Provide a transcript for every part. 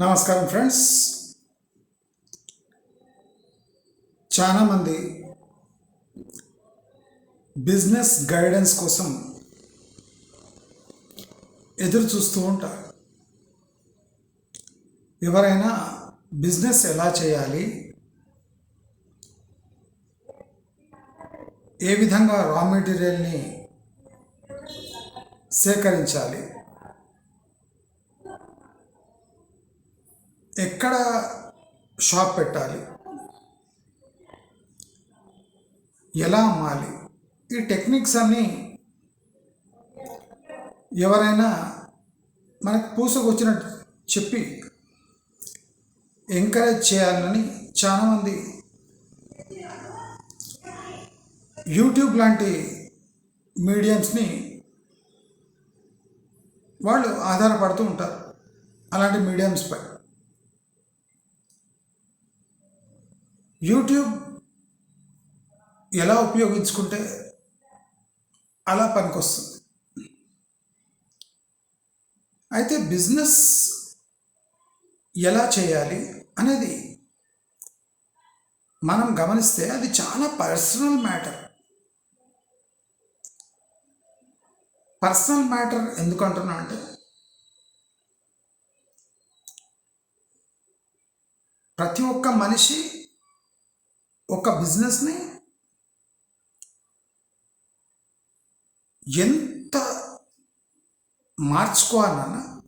నమస్కారం ఫ్రెండ్స్. చాలామంది business guidance కోసం ఎదురు చూస్తూ ఉంటారు. ఎవరైనా బిజినెస్ ఎలా చేయాలి? ఏ విధంగా రా మెటీరియల్ని సేకరించాలి? ఎక్కడ షాప్ పెట్టాలి? ఎలా అమ్మాలి? ఈ టెక్నిక్స్ అన్నీ ఎవరైనా మనకు పూసకొచ్చినట్టు చెప్పి ఎంకరేజ్ చేయాలని చాలామంది యూట్యూబ్ లాంటి మీడియంస్ని వాళ్ళు ఆధారపడుతూ ఉంటారు. అలాంటి మీడియంస్పై యూట్యూబ్ ఎలా ఉపయోగించుకుంటే అలా పనికొస్తుంది. అయితే బిజినెస్ ఎలా చేయాలి అనేది మనం గమనిస్తే అది చాలా పర్సనల్ మ్యాటర్. పర్సనల్ మ్యాటర్ ఎందుకు అంటున్నా అంటే ప్రతి ఒక్క మనిషి ఒక బిజినెస్ని ఎంత మార్చుకోవాలన్నా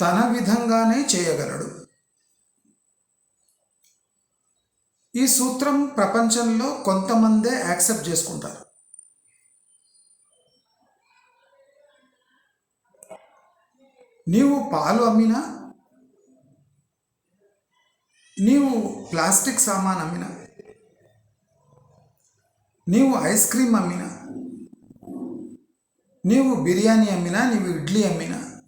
తన విధంగానే చేయగలడు. ఈ సూత్రం ప్రపంచంలో కొంతమందే యాక్సెప్ట్ చేసుకుంటారు. నీవు పాలు అమ్మినా నీవు ప్లాస్టిక్ సామాన్ అమ్మినా? నీవు ఐస్ క్రీమ్ అమ్మినా? నీవు బిర్యానీ అమ్మినా? నీవు ఇడ్లీ అమ్మినా?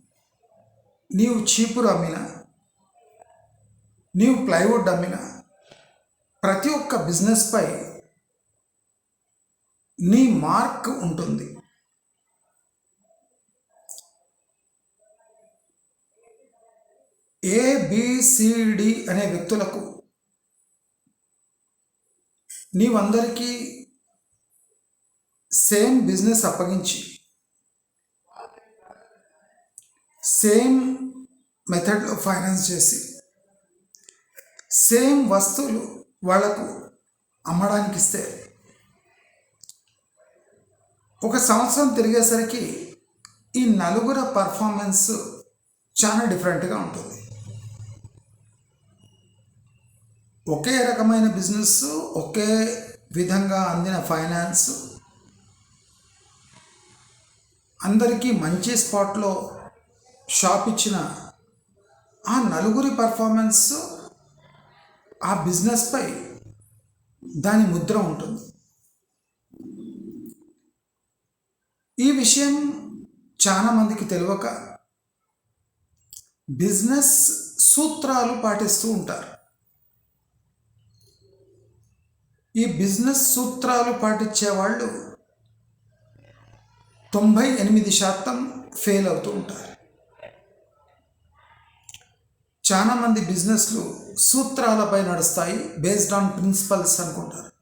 నీవు చీపురు అమ్మినా? నీవు ప్లైవుడ్ అమ్మినా? ప్రతి ఒక్క బిజినెస్పై నీ మార్క్ ఉంటుంది. ఏబిసిడి అనే వ్యక్తులకు నీవందరికీ సేమ్ బిజినెస్ అప్పగించి సేమ్ మెథడ్లో ఫైనాన్స్ చేసి సేమ్ వస్తువులు వాళ్ళకు అమ్మడానికి ఇస్తే ఒక సంవత్సరం తిరిగేసరికి ఈ నలుగుర పర్ఫార్మెన్స్ చాలా డిఫరెంట్గా ఉంటుంది. ఒకే రకమైన బిజినెస్ ఒకే విధంగా అందిన ఫైనాన్స్. అందరికీ మంచి స్పాట్లో షాప్ ఇచ్చిన ఆ నలుగురి పర్ఫార్మెన్స్ ఆ బిజినెస్పై దాని ముద్ర ఉంటుంది. ఈ విషయం చాలా మందికి తెలియక బిజినెస్ సూత్రాలు పాటిస్తూ ఉంటారు. ఈ బిజినెస్ సూత్రాలు పాటించే వాళ్ళు తొంభై ఎనిమిది శాతం ఫెయిల్ అవుతూ ఉంటారు. చాలామంది బిజినెస్లు సూత్రాలపై నడుస్తాయి బేస్డ్ ఆన్ ప్రిన్సిపల్స్ అనుకుంటారు.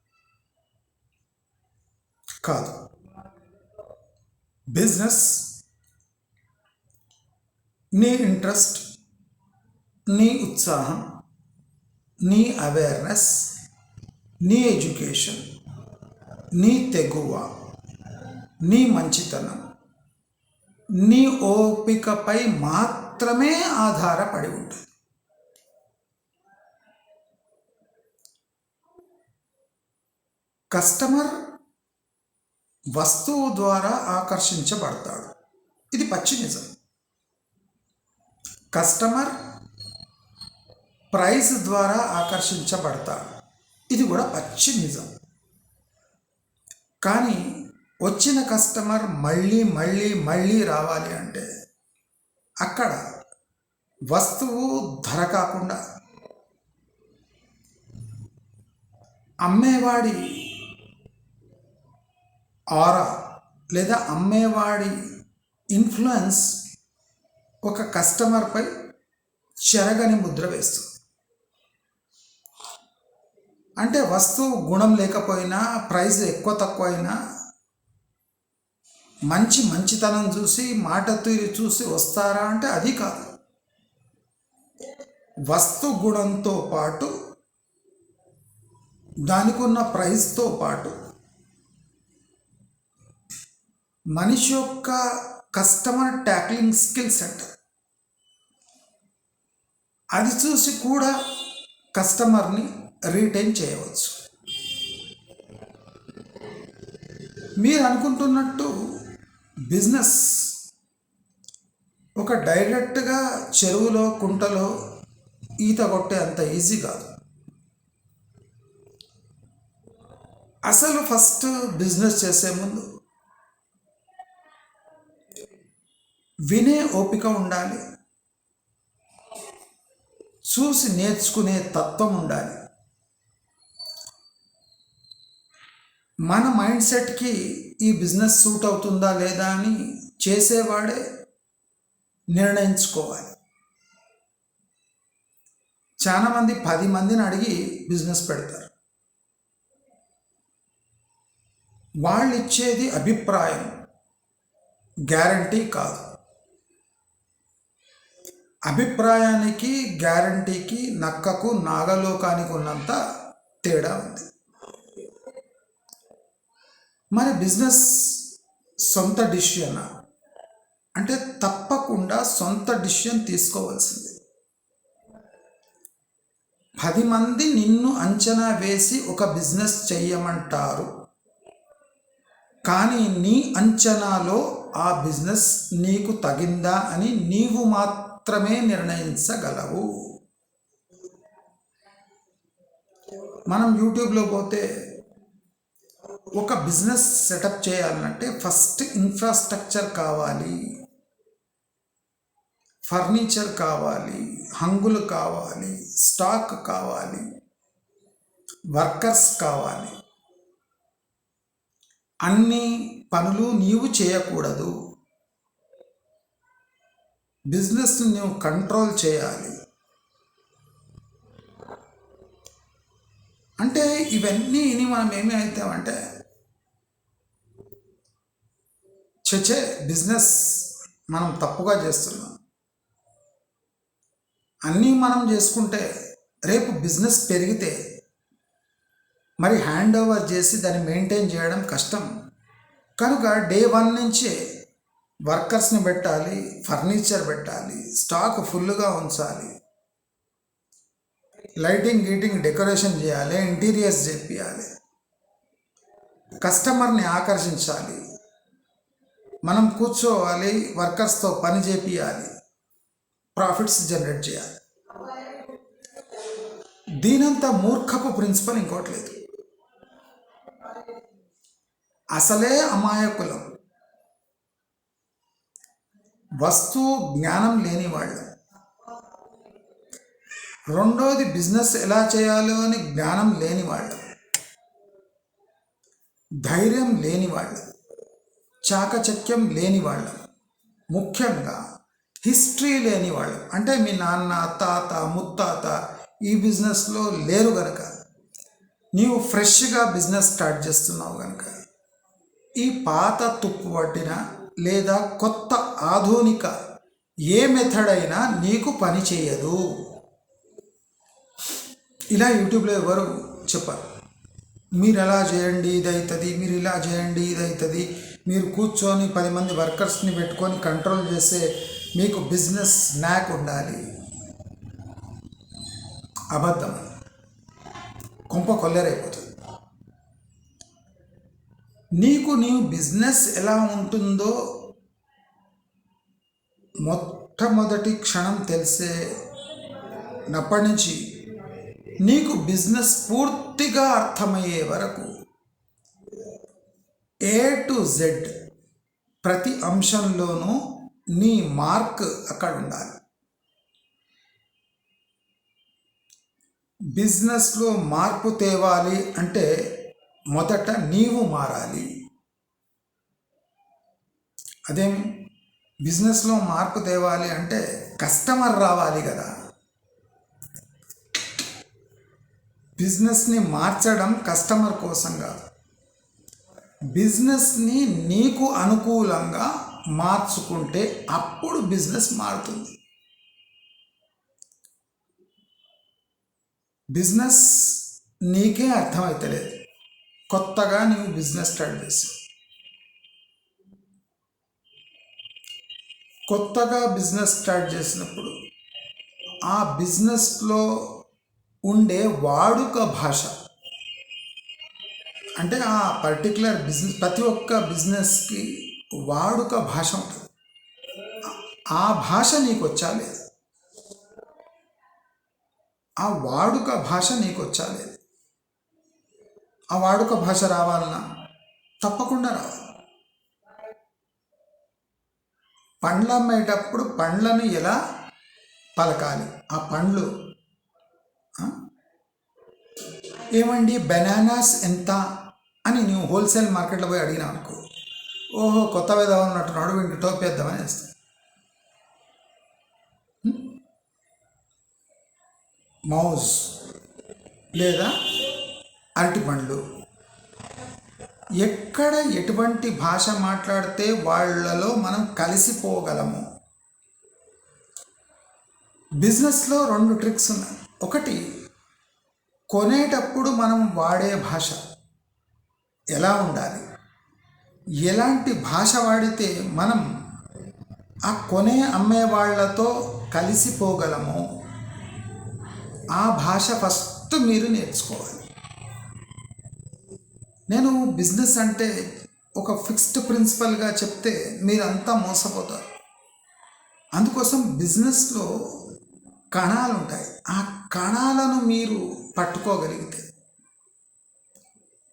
కాదు. బిజినెస్ నీ ఇంట్రెస్ట్ నీ ఉత్సాహం నీ అవేర్నెస్ నీ ఎడ్యుకేషన్ నీ తెగువ నీ మంచితనం నీ ఓపికపై మాత్రమే ఆధారపడి ఉంటుంది. కస్టమర్ వస్తువు ద్వారా ఆకర్షించబడతాడు. ఇది పచ్చి నిజం. కస్టమర్ ప్రైస్ ద్వారా ఆకర్షించబడతాడు. ఇది కూడా పచ్చి నిజం. కానీ వచ్చిన కస్టమర్ మళ్ళీ మళ్ళీ మళ్ళీ రావాలి అంటే అక్కడ వస్తువు ధర కాకుండా అమ్మేవాడి ఆరా లేదా అమ్మేవాడి ఇన్ఫ్లుయెన్స్ ఒక కస్టమర్పై చెరగని ముద్ర వేస్తుంది. అంటే వస్తువు గుణం లేకపోయినా ప్రైస్ ఎక్కువ తక్కువ అయినా మంచి మంచితనం చూసి మాట తీరు చూసి వస్తారా అంటే అది కాదు. వస్తు గుణంతో పాటు దానికి ఉన్న ప్రైస్తో పాటు మనిషి యొక్క కస్టమర్ ట్యాక్లింగ్ స్కిల్ సెట్. అది చూసి కూడా కస్టమర్ని రీటైన్ చేయవచ్చు. మీరు అనుకుంటున్నట్టు బిజినెస్ ఒక డైరెక్ట్గా చెరువులో కుంటలో ఈత కొట్టే అంత ఈజీ కాదు. అసలు ఫస్ట్ బిజినెస్ చేసే ముందు వినే ఓపిక ఉండాలి. చూసి నేర్చుకునే తత్వం ఉండాలి. మన మైండ్ సెట్కి ఈ బిజినెస్ సూట్ అవుతుందా లేదా అని చేసేవాడే నిర్ణయించుకోవాలి. చాలామంది పది మందిని అడిగి బిజినెస్ పెడతారు. వాళ్ళు ఇచ్చేది అభిప్రాయం గ్యారంటీ కాదు. అభిప్రాయానికి గ్యారంటీకి నక్కకు నాగలోకానికి ఉన్నంత తేడా ఉంది. మరి బిజినెస్ సొంత డిసిషనా. అంటే తప్పకుండా సొంత డిసిషన్ తీసుకోవాల్సింది. పది మంది నిన్ను అంచనా వేసి ఒక బిజినెస్ చెయ్యమంటారు. కానీ నీ అంచనాలో ఆ బిజినెస్ నీకు తగిందా అని నీవు మాత్రమే నిర్ణయించగలవు. మనం యూట్యూబ్లో పోతే ఒక బిజినెస్ సెటప్ చేయాలంటే ఫస్ట్ ఇన్ఫ్రాస్ట్రక్చర్ కావాలి. ఫర్నిచర్ కావాలి హంగులు కావాలి స్టాక్ కావాలి వర్కర్స్ కావాలి. అన్ని పనులు నీవు చేయకూడదు. బిజినెస్ని నువ్వు కంట్రోల్ చేయాలి. అంటే ఇవన్నీ మనం ఏమి అవుతామంటే చచ్చే బిజినెస్ మనం తప్పుగా చేస్తున్నాం. అన్నీ మనం చేసుకుంటే రేపు బిజినెస్ పెరిగితే మరి హ్యాండ్ ఓవర్ చేసి దాన్ని మెయింటైన్ చేయడం కష్టం. కనుక డే వన్ నుంచే వర్కర్స్ని పెట్టాలి ఫర్నిచర్ పెట్టాలి స్టాక్ ఫుల్గా ఉంచాలి లైటింగ్ గీటింగ్ డెకరేషన్ చేయాలి ఇంటీరియర్స్ చేపియాలి. కస్టమర్ని ఆకర్షించాలి. మనం కూర్చోవాలి వర్కర్స్తో పని చేపియాలి ప్రాఫిట్స్ జనరేట్ చేయాలి. దీనంతా మూర్ఖపు ప్రిన్సిపల్ ఇంకోటి లేదు. అసలే అమాయకులం. వస్తువు జ్ఞానం లేని వాళ్ళు. రెండోది బిజినెస్ ఎలా చేయాలో అని జ్ఞానం లేని వాళ్ళు. ధైర్యం లేని వాళ్ళు. చాకచక్యం లేని వాళ్ళు. ముఖ్యంగా హిస్టరీ లేని వాళ్ళు. అంటే మీ నాన్న తాత ముత్తాత ఈ బిజినెస్లో లేరు గనక. నీవు ఫ్రెష్గా బిజినెస్ స్టార్ట్ చేస్తున్నావు కనుక ఈ పాత తుప్పు పట్టిన లేదా కొత్త ఆధునిక ఏ మెథడ్ అయినా నీకు పని చేయదు. ఇలా యూట్యూబ్లో ఎవరు చెప్పారు? మీరు ఎలా చేయండి ఇది అవుతుంది మీరు ఇలా చేయండి ఇది అవుతుంది మీరు కూర్చొని పది మంది వర్కర్స్ని పెట్టుకొని కంట్రోల్ చేసే మీకు బిజినెస్ న్యాక్ ఉండాలి. అబద్ధం. కొంప కొల్లేరైపోతుంది. నీకు నీ బిజినెస్ ఎలా ఉంటుందో మొట్టమొదటి క్షణం తెలిసేనప్పటి నుంచి నీకు బిజినెస్ పూర్తిగా అర్థమయ్యే వరకు ఏ టు జెడ్ ప్రతి అంశంలోనూ నీ మార్క్ అక్కడ ఉండాలి. బిజినెస్లో మార్పు తేవాలి అంటే మొదట నీవు మారాలి. అదేం? బిజినెస్లో మార్పు తేవాలి అంటే కస్టమర్ రావాలి కదా. బిజినెస్ని మార్చడం కస్టమర్ కోసం కాదు. బిజినెస్ని నీకు అనుకూలంగా మార్చుకుంటే అప్పుడు బిజినెస్ మారుతుంది. బిజినెస్ నీకే అర్థమవుతలేదు కొత్తగా నీవు బిజినెస్ స్టార్ట్ చేసావు. కొత్తగా బిజినెస్ స్టార్ట్ చేసినప్పుడు ఆ బిజినెస్లో ఉండే వాడుక భాష. అంటే ఆ పర్టికులర్ బిజినెస్ ప్రతి ఒక్క బిజినెస్కి వాడుక భాష ఉంటుంది. ఆ భాష నీకు వచ్చా లేదు? ఆ వాడుక భాష నీకు వచ్చా లేదు? ఆ వాడుక భాష రావాలన్నా తప్పకుండా రావాలి. పండ్లు అమ్మేటప్పుడు పండ్లను ఎలా పలకాలి? ఆ పండ్లు ఏమండి బెనానాస్ ఎంత అని నువ్వు హోల్సేల్ మార్కెట్లో పోయి అడిగినావు అనుకో. ఓహో కొత్త విధం ఉన్నట్టున్నాడు వీడికి టోపేద్దామని వేస్తాను మౌజ్ లేదా అరటిపండ్లు ఎక్కడ ఎటువంటి భాష మాట్లాడితే వాళ్ళలో మనం కలిసిపోగలము? బిజినెస్లో రెండు ట్రిక్స్ ఉన్నాయి. ఒకటి కొనేటప్పుడు మనం వాడే భాష ఎలా ఉండాలి? ఎలాంటి భాష వాడితే మనం ఆ కొనే అమ్మే వాళ్ళతో కలిసిపోగలము ఆ భాష ఫస్ట్ మీరు నేర్చుకోవాలి. నేను బిజినెస్ అంటే ఒక ఫిక్స్డ్ ప్రిన్సిపల్గా చెప్తే మీరంతా మోసపోతారు. అందుకోసం బిజినెస్లో కణాలు ఉంటాయి ఆ కణాలను మీరు పట్టుకోగలిగితే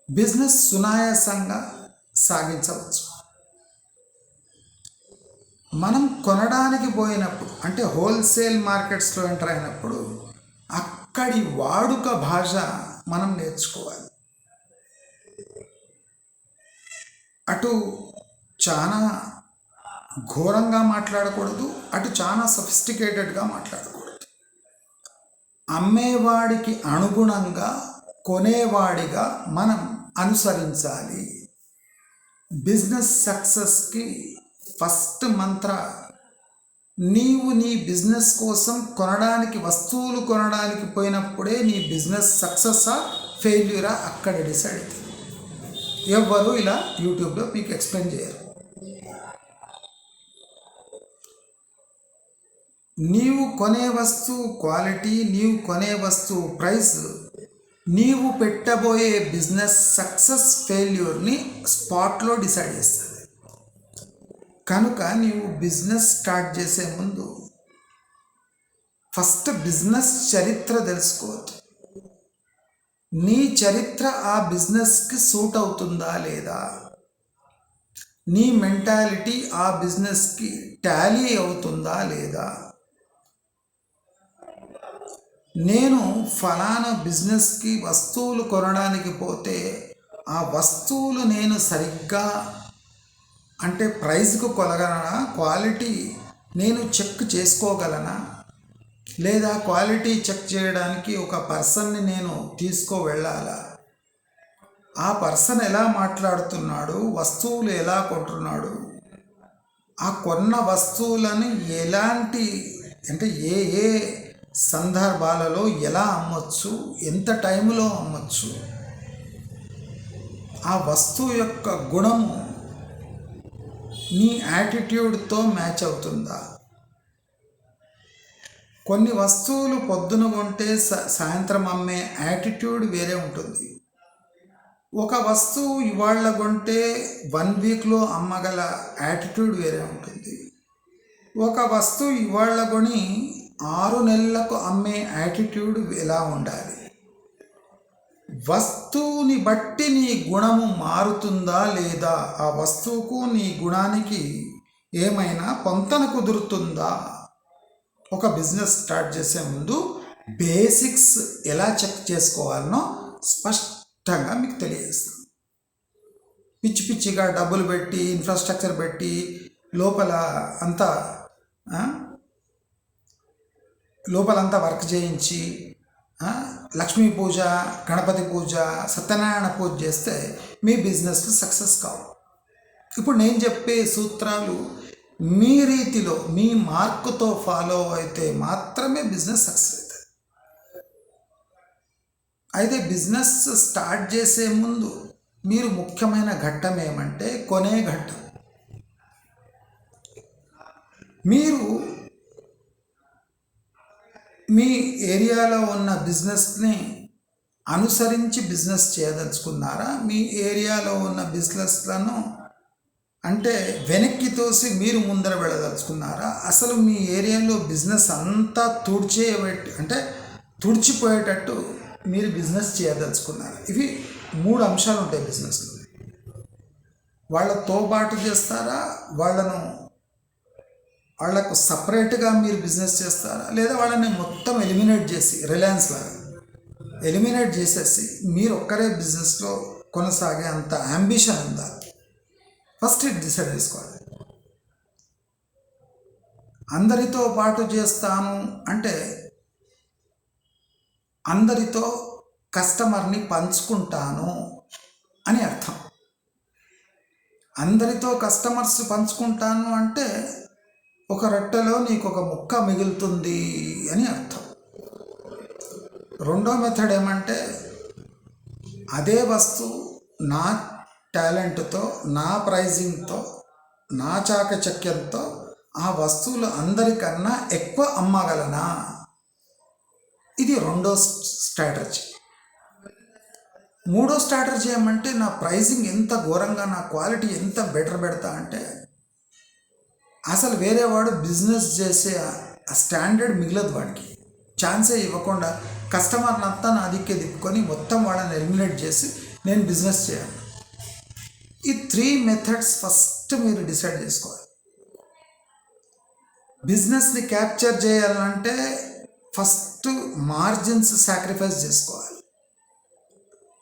బిజినెస్ సునాయాసంగా సాగించవచ్చు. మనం కొనడానికి పోయినప్పుడు అంటే హోల్సేల్ మార్కెట్స్లో ఎంటర్ అయినప్పుడు అక్కడి వాడుక భాష మనం నేర్చుకోవాలి. అటు చాలా ఘోరంగా మాట్లాడకూడదు అటు చాలా సఫిస్టికేటెడ్గా మాట్లాడకూడదు. అమ్మేవాడికి అనుగుణంగా కొనేవాడిగా మనం అనుసరించాలి. బిజినెస్ సక్సెస్కి ఫస్ట్ మంత్ర. నీవు నీ బిజినెస్ కోసం కొనడానికి వస్తువులు కొనడానికి పోయినప్పుడే నీ బిజినెస్ సక్సెస్సా ఫెయిల్యూరా అక్కడ డిసైడ్ అవుతుంది. ఎవ్వరు ఇలా యూట్యూబ్లో మీకు ఎక్స్ప్లెయిన్ చేయరు. నీవు కొనే వస్తువు క్వాలిటీ నీవు కొనే వస్తువు ప్రైస్ నీవు పెట్టబోయే బిజినెస్ సక్సెస్ ఫెయిల్యూర్ని స్పాట్లో డిసైడ్ చేస్తుంది కనుక నీవు బిజినెస్ స్టార్ట్ చేసే ముందు ఫస్ట్ బిజినెస్ చరిత్ర తెలుసుకోవద్దు నీ చరిత్ర ఆ బిజినెస్కి సూట్ అవుతుందా లేదా? నీ మెంటాలిటీ ఆ బిజినెస్కి టాలీ అవుతుందా లేదా? నేను ఫలానా బిజినెస్కి వస్తువులు కొనడానికి పోతే ఆ వస్తువులు నేను సరిగ్గా అంటే ప్రైస్కు కొలగలనా క్వాలిటీ నేను చెక్ చేసుకోగలనా? లేదా క్వాలిటీ చెక్ చేయడానికి ఒక పర్సన్ని నేను తీసుకో వెళ్ళాలా ఆ పర్సన్ ఎలా మాట్లాడుతున్నాడు? వస్తువులు ఎలా కొంటున్నాడు? ఆ కొన్న వస్తువులను ఎలాంటి అంటే ఏ ఏ సందర్భాలలో ఎలా అమ్మొచ్చు? ఎంత టైంలో అమ్మొచ్చు? ఆ వస్తువు యొక్క గుణము నీ యాటిట్యూడ్తో మ్యాచ్ అవుతుందా? కొన్ని వస్తువులు పొద్దున కొంటే సాయంత్రం అమ్మే యాటిట్యూడ్ వేరే ఉంటుంది. ఒక వస్తువు ఇవాళ కొంటే వన్ వీక్లో అమ్మగల యాటిట్యూడ్ వేరే ఉంటుంది. ఒక వస్తువు ఇవాళ కొని ఆరు నెలలకు అమ్మే యాటిట్యూడ్ ఎలా ఉండాలి? వస్తువుని బట్టి నీ గుణము మారుతుందా లేదా? ఆ వస్తువుకు నీ గుణానికి ఏమైనా పొంతన కుదురుతుందా? ఒక బిజినెస్ స్టార్ట్ చేసే ముందు బేసిక్స్ ఎలా చెక్ చేసుకోవాలనో స్పష్టంగా మీకు తెలియజేస్తాను. పిచ్చి పిచ్చిగా డబ్బులు పెట్టి ఇన్ఫ్రాస్ట్రక్చర్ పెట్టి లోపల అంతా లోపలంతా వర్క్ చేయించి లక్ష్మీ పూజ గణపతి పూజ సత్యనారాయణ పూజ చేస్తే మీ బిజినెస్లు సక్సెస్ కావు. ఇప్పుడు నేను చెప్పే సూత్రాలు మీ రీతిలో మీ మార్కుతో ఫాలో అయితే మాత్రమే బిజినెస్ సక్సెస్ అవుతుంది. అయితే బిజినెస్ స్టార్ట్ చేసే ముందు మీరు ముఖ్యమైన ఘట్టం ఏమంటే కొనే ఘట్టం. మీరు మీ ఏరియాలో ఉన్న బిజినెస్ని అనుసరించి బిజినెస్ చేయదలుచుకున్నారా? మీ ఏరియాలో ఉన్న బిజినెస్లను అంటే వెనక్కి తోసి మీరు ముందర వెళ్ళదలుచుకున్నారా? అసలు మీ ఏరియాలో బిజినెస్ అంతా తుడిచేయబెట్టి అంటే తుడిచిపోయేటట్టు మీరు బిజినెస్ చేయదలుచుకున్నారు? ఇవి మూడు అంశాలు ఉంటాయి బిజినెస్లో. వాళ్ళతో పాటు చేస్తారా? వాళ్ళను వాళ్ళకు సపరేట్గా మీరు బిజినెస్ చేస్తారా? లేదా వాళ్ళని మొత్తం ఎలిమినేట్ చేసి రిలయన్స్ లాగా ఎలిమినేట్ చేసేసి మీరు ఒక్కరే బిజినెస్లో కొనసాగే అంత అంబిషన్ ఉందా? ఫస్ట్ ఇది డిసైడ్ చేసుకోవాలి. అందరితో పాటు చేస్తాను అంటే అందరితో కస్టమర్ని పంచుకుంటాను అని అర్థం. అందరితో కస్టమర్స్ పంచుకుంటాను అంటే ఒక రొట్టెలో నీకు ఒక ముక్క మిగులుతుంది అని అర్థం. రెండో మెథడ్ ఏమంటే అదే వస్తువు నా టాలెంట్తో నా ప్రైజింగ్తో నా చాకచక్యంతో ఆ వస్తువులు అందరికన్నా ఎక్కువ అమ్మగలనా? ఇది రెండో స్ట్రాటజీ. మూడో స్ట్రాటజీ ఏమంటే నా ప్రైజింగ్ ఎంత ఘోరంగా నా క్వాలిటీ ఎంత బెటర్ పెడతా అంటే అసలు వేరే వాడు బిజినెస్ చేసే స్టాండర్డ్ మిగలదు వాడికి. ఛాన్సే ఇవ్వకుండా కస్టమర్ని అంతా నా దిక్కే తిప్పుకొని మొత్తం వాళ్ళని ఎలిమినేట్ చేసి నేను బిజినెస్ చేయాలి. ఈ త్రీ మెథడ్స్ ఫస్ట్ మీరు డిసైడ్ చేసుకోవాలి. బిజినెస్ని క్యాప్చర్ చేయాలంటే ఫస్ట్ మార్జిన్స్ సాక్రిఫైస్ చేసుకోవాలి.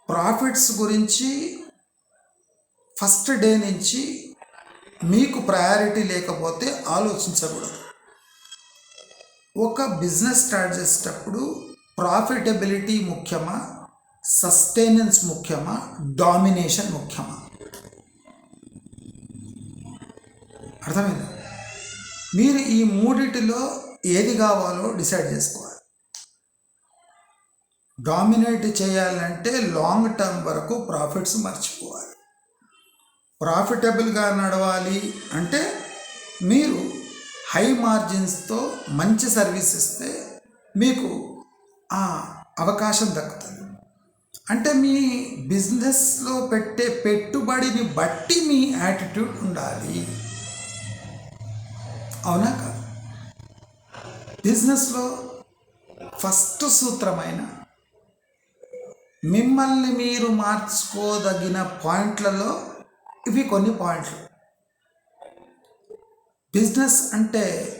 ప్రాఫిట్స్ గురించి ఫస్ట్ డే నుంచి మీకు ప్రయారిటీ లేకపోతే ఆలోచించకూడదు. ఒక బిజినెస్ స్టార్ట్ చేసేటప్పుడు ప్రాఫిటబిలిటీ ముఖ్యమా? సస్టైనెన్స్ ముఖ్యమా? డామినేషన్ ముఖ్యమా? అర్థమైందా? మీరు ఈ మూడిటిలో ఏది కావాలో డిసైడ్ చేసుకోవాలి. డామినేట్ చేయాలంటే లాంగ్ టర్మ్ వరకు ప్రాఫిట్స్ మర్చిపోవాలి. ప్రాఫిటబుల్గా నడవాలి అంటే మీరు హై మార్జిన్స్తో మంచి సర్వీస్ ఇస్తే మీకు ఆ అవకాశం దక్కుతుంది. అంటే మీ బిజినెస్లో పెట్టే పెట్టుబడిని బట్టి మీ యాటిట్యూడ్ ఉండాలి. అవునా కాదు? బిజినెస్లో ఫస్ట్ సూత్రమైన మిమ్మల్ని మీరు మార్చుకోదగిన పాయింట్లలో ఇవి కొన్ని పాయింట్లు. బిజినెస్ అంటే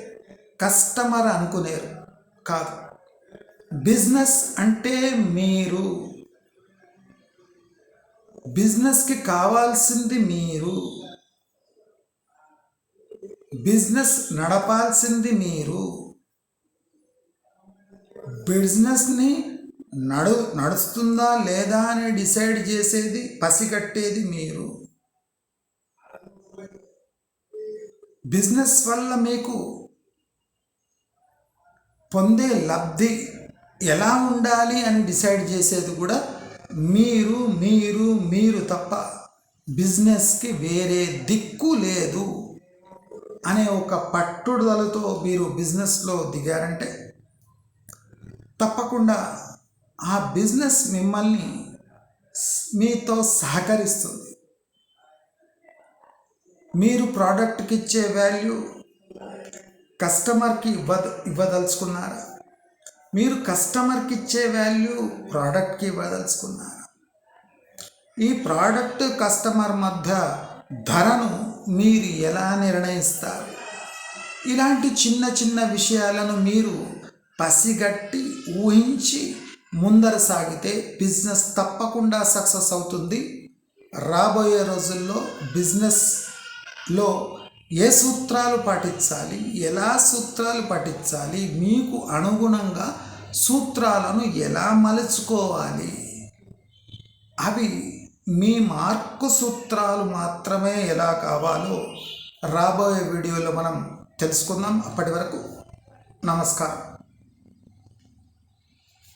కస్టమర్ అనుకునేరు కాదు. బిజినెస్ అంటే మీరు. బిజినెస్కి కావాల్సింది మీరు. బిజినెస్ నడపాల్సింది మీరు. బిజినెస్ని నడు నడుస్తుందా లేదా అని డిసైడ్ చేసేది పసిగట్టేది మీరు. బిజినెస్ వల్ల మీకు పొందే లబ్ధి ఎలా ఉండాలి అని డిసైడ్ చేసేది కూడా మీరు మీరు మీరు తప్ప బిజినెస్కి వేరే దిక్కు లేదు అనే ఒక పట్టుదలతో మీరు బిజినెస్లో దిగారంటే తప్పకుండా ఆ బిజినెస్ మిమ్మల్ని మీతో సహకరిస్తుంది. మీరు ప్రోడక్ట్కి ఇచ్చే వాల్యూ కస్టమర్కి ఇవ్వ ఇవ్వదలుచుకున్నారా? మీరు కస్టమర్కి ఇచ్చే వాల్యూ ప్రోడక్ట్కి ఇవ్వదలుచుకున్నారా? ఈ ప్రోడక్ట్ కస్టమర్ మధ్య ధరను మీరు ఎలా నిర్ణయిస్తారు? ఇలాంటి చిన్న చిన్న విషయాలను మీరు పసిగట్టి ఊహించి ముందర సాగితే బిజినెస్ తప్పకుండా సక్సెస్ అవుతుంది. రాబోయే రోజుల్లో బిజినెస్ లో ఏ సూత్రాలు పాటించాలి? ఎలా సూత్రాలు పాటించాలి? మీకు అనుగుణంగా సూత్రాలను ఎలా మలుచుకోవాలి? అవి మీ మార్కు సూత్రాలు మాత్రమే ఎలా కావాలో రాబోయే వీడియోలో మనం తెలుసుకుందాం. అప్పటి వరకు నమస్కారం.